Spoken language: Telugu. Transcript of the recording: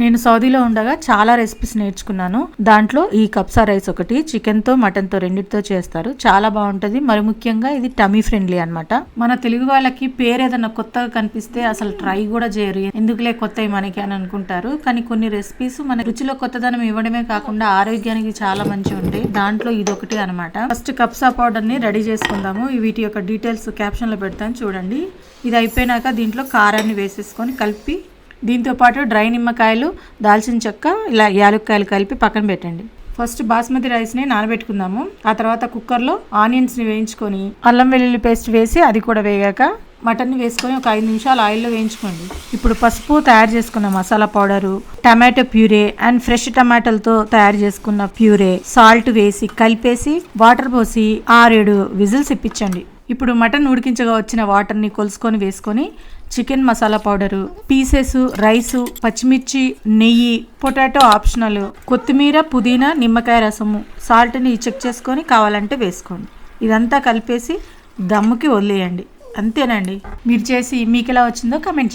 నేను సౌదీలో ఉండగా చాలా రెసిపీస్ నేర్చుకున్నాను. దాంట్లో ఈ కప్సా రైస్ ఒకటి చికెన్తో మటన్తో రెండింటితో చేస్తారు. చాలా బాగుంటుంది. మరి ముఖ్యంగా ఇది టమీ ఫ్రెండ్లీ అనమాట మన తెలుగు వాళ్ళకి పేరు ఏదైనా కొత్తగా కనిపిస్తే అసలు ట్రై కూడా చేయరు. ఎందుకులే కొత్తవి మనకి అని అనుకుంటారు. కానీ కొన్ని రెసిపీస్ మన రుచిలో కొత్తదనం ఇవ్వడమే కాకుండా ఆరోగ్యానికి చాలా మంచి ఉంటాయి. దాంట్లో ఇది ఒకటి అనమాట ఫస్ట్ కప్సా పౌడర్ని రెడీ చేసుకుందాము. వీటి యొక్క డీటెయిల్స్ క్యాప్షన్లో పెడతాను. చూడండి. ఇది అయిపోయినాక దీంట్లో కారాన్ని వేసేసుకొని కలిపి దీంతో పాటు డ్రై నిమ్మకాయలు దాల్చిన చెక్క ఇలా యాలక్కాయలు కలిపి పక్కన పెట్టండి. ఫస్ట్ బాస్మతి రైస్ని నానబెట్టుకుందాము. ఆ తర్వాత కుక్కర్లో ఆనియన్స్ని వేయించుకొని అల్లం వెల్లుల్లి పేస్ట్ వేసి అది కూడా వేగాక మటన్ని వేసుకొని ఒక ఐదు నిమిషాలు ఆయిల్లో వేయించుకోండి. ఇప్పుడు పసుపు తయారు చేసుకున్న masala powder tomato puree and fresh టమాటాలతో తయారు చేసుకున్న ప్యూరే సాల్ట్ వేసి కలిపేసి వాటర్ పోసి ఆరేడు విజిల్స్ ఇప్పించండి. ఇప్పుడు మటన్ ఉడికించగా వచ్చిన వాటర్ని కొలుసుకొని వేసుకొని chicken masala powder pieces rice పచ్చిమిర్చి నెయ్యి పొటాటో ఆప్షనల్ కొత్తిమీర పుదీనా నిమ్మకాయ రసము సాల్ట్ని చెక్ చేసుకొని కావాలంటే వేసుకోండి. ఇదంతా కలిపేసి దమ్ముకి వదిలేయండి అంతేనండి. మీరు చేసి మీకు ఎలా వచ్చిందో కమెంట్ చేయండి.